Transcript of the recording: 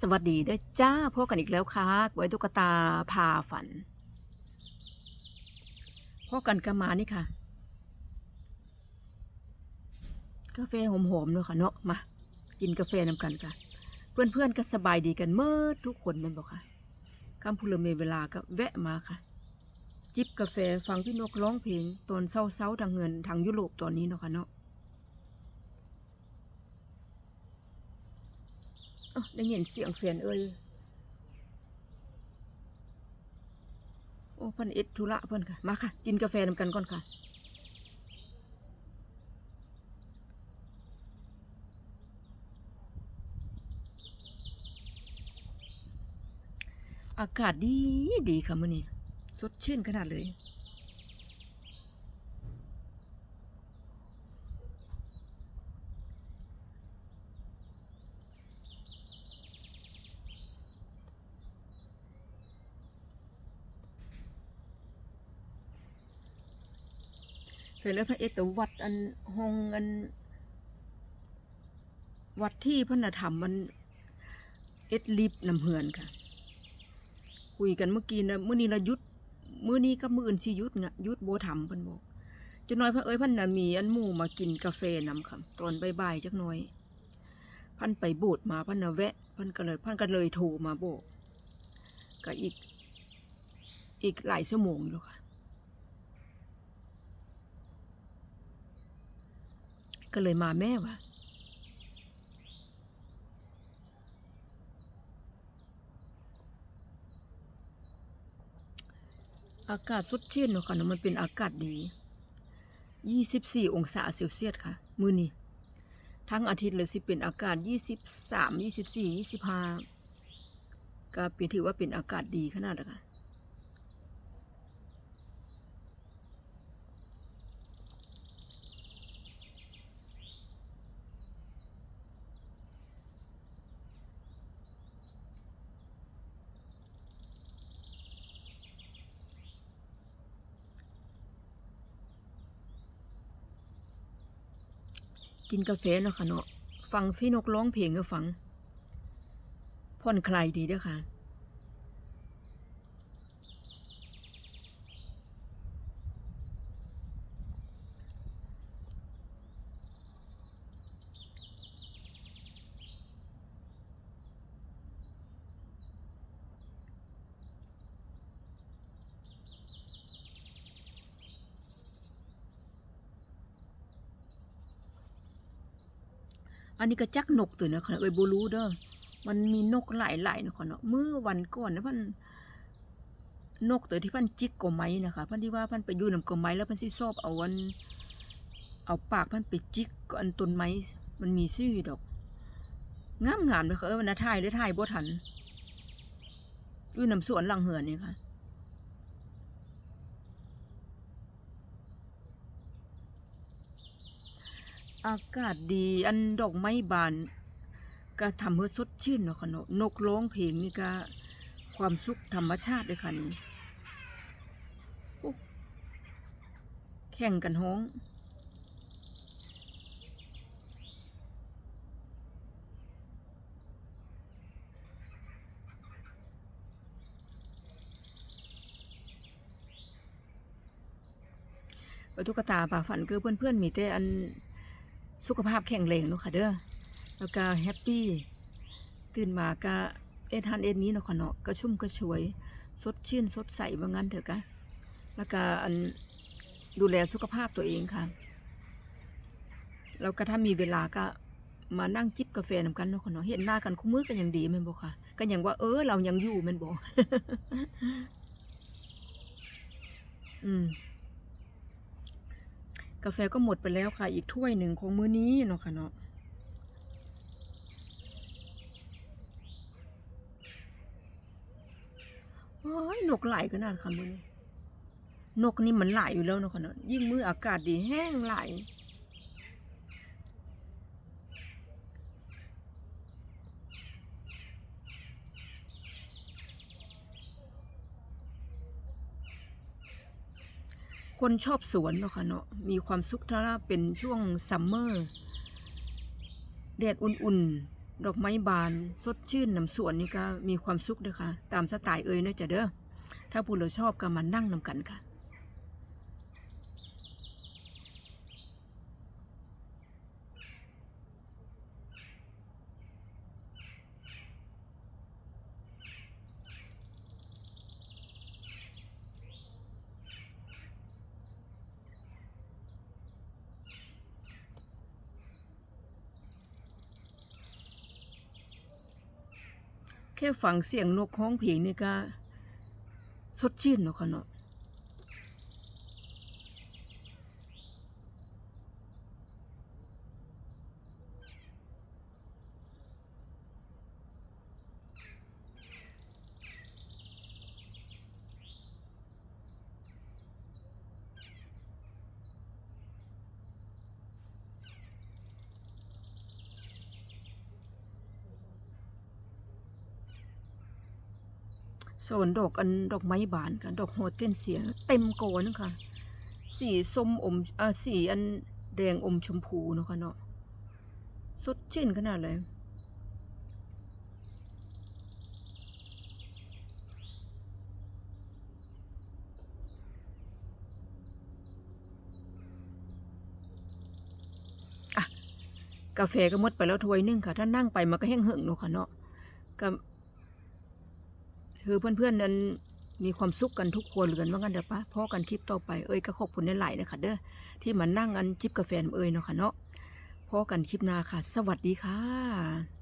สวัสดีด้วยจ้าพบกันอีกแล้วค่ะไว้ตุ๊กตาพาฝันพบกันกระมานี่ค่ะ กาแฟหอมๆเนาะค่ะเนาะมา กินกาแฟนำกันค่ะ เพื่อนๆก็สบายดีกันเมื่อทุกคนแมันบอกค่ะคำพูดเมเวลาก็แวะมาค่ะ จิบกาแฟฟังพี่นกร้องเพลงตอนเศร้าๆทางเงินทางยุโรปตอนนี้เนาะค่ะเนาะ เอ้อ ได้ยินเสียงแฟนเอ้ยโอ้เพิ่นเอ็ดธุระเพิ่นค่ะ มาค่ะ กินกาแฟนำกันก่อนค่ะอากาศดีดีค่ะมื้อนี้สดชื่นขนาดเลย เสร็จแล้วพระเอตวัดอันห้องอัน วัดที่พระนธรรมมันเอ็ดลิบนำเหือนค่ะ คุยกันเมื่อกี้นะเมื่อนี้ละยุดเมื้อนี้ก็มืออื่นสิหยุดงะหยุดโบธรรมเพิ่นบอกจักหน้อยพระเอ้ยพันน่ะมีอันหมู่มากินกาแฟนำค่ะตอนบ่ายๆจักหน้อย พันไปโบสมาพันน่ะแวะพันก็เลยพันก็เลยโทรมาบอกก็อีก อีกหลายชั่วโมงอยู่แล้วค่ะ ก็เลยมาแม่วะอากาศสดชื่นเนาะค่ะเนาะมันเป็นอากาศดี 24 องศาเซลเซียสค่ะ มือนี้ทั้งอาทิตย์เลยสิเป็นอากาศ 23 24 25 ก็เป็นถือว่าเป็นอากาศดีขนาดนั้นค่ะ กินกาแฟเนาะค่ะเนาะฟังพี่นกร้องเพลงก็ฟังผ่อนคลายดีเด้อค่ะ อันนี้ก็จักนกตัวนะค่ะเอ้ยบรู้เด้อมันมีนกหลายๆเนะค่ะเนาะเมื่อวันก่อนนะพันนกตัวที่พันจิกกอไม้นะคะพันที่ว่าพันไปยู่นำกอไม้แล้วพันสิชอบเอาอันเอาปากพันไปจิกกับอันต้นไม้มันมีซื่อดอกงามๆเลยค่ะเออวันน่ะถ่ายได้ถ่ายบ่ทันยู่นำสวนหลังเหือนนี่ค่ะ อากาศดีอันดอกไม้บาน ก็ทำให้สดชื่นเนาะค่ะเนาะนกร้องเพลงนี่ก็ความสุขธรรมชาติเลยค่ะนี่แข่งกันฮ้องตุ๊กตาป่าฝันคือเพื่อนๆมีแต่อัน สุขภาพแข็งแรงเนาะค่ะเด้อแล้วก็แฮปปี้ตื่นมาก็เอ็ดฮันเอ็ดนี้เนาะค่ะเนาะก็ชุ่มก็ช่วย สดชื่นสดใสว่างั้นเถอะกะแล้วก็อันดูแลสุขภาพตัวเองค่ะแล้วก็ถ้ามีเวลาก็มานั่งจิบกาแฟนำกันเนาะค่ะเนาะเห็นหน้ากันคู่มือกันยังดีแม่นบ่ค่ะก็ยังว่าเออเรายังอยู่แม่นบ่อืม กาแฟก็หมดไปแล้วค่ะ อีกถ้วยหนึ่งของมื้อนี้เนาะค่ะเนาะโอ้ยนกไหลายขนาดค่ะมื้อนี้นกนี่มันไหลอยู่แล้วเนาะค่ะเนาะยิ่งมื้ออากาศดีแห้งไหล คนชอบสวนเนาะค่ะเนาะมีความสุขถ้าเป็นช่วงซัมเมอร์แดดอุ่นๆ ดอกไม้บานสดชื่นน้ำสวนนี่ก็มีความสุขเด้อค่ะ ตามสไตล์เอ่ยเนาะจ้ะเด้อถ้าผู้เราชอบก็มานั่งนำกันค่ะ แค่ฟังเสียงนกฮ้องเพลงนี่ก็สดชื่นเนาะค่ะเนาะ สวนดอกอันดอกไม้บานค่ะดอกโฮเทนเสียเต็มโกนค่ะสีส้มอมอ่าสีอันแดงอมชมพูเนาะค่ะเนาะสดชื่นขนาดเลยอะกาแฟก็มดไปแล้วถ้วยนึงค่ะ ถ้านั่งไปมันก็แห้งเหิ่งเนาะค่ะเนาะก็ คือเพื่อนๆนั้นมีความสุขกันทุกครัวเรือนว่ากันเด้อปะพ่อกันคลิปต่อไปเอ้ยก็ขอบคุณหลายๆนะคะเด้อที่มานั่งกันจิบกาแฟเอ้ยเนาะค่ะเนาะพ่อกันคลิปหน้าค่ะ สวัสดีค่ะ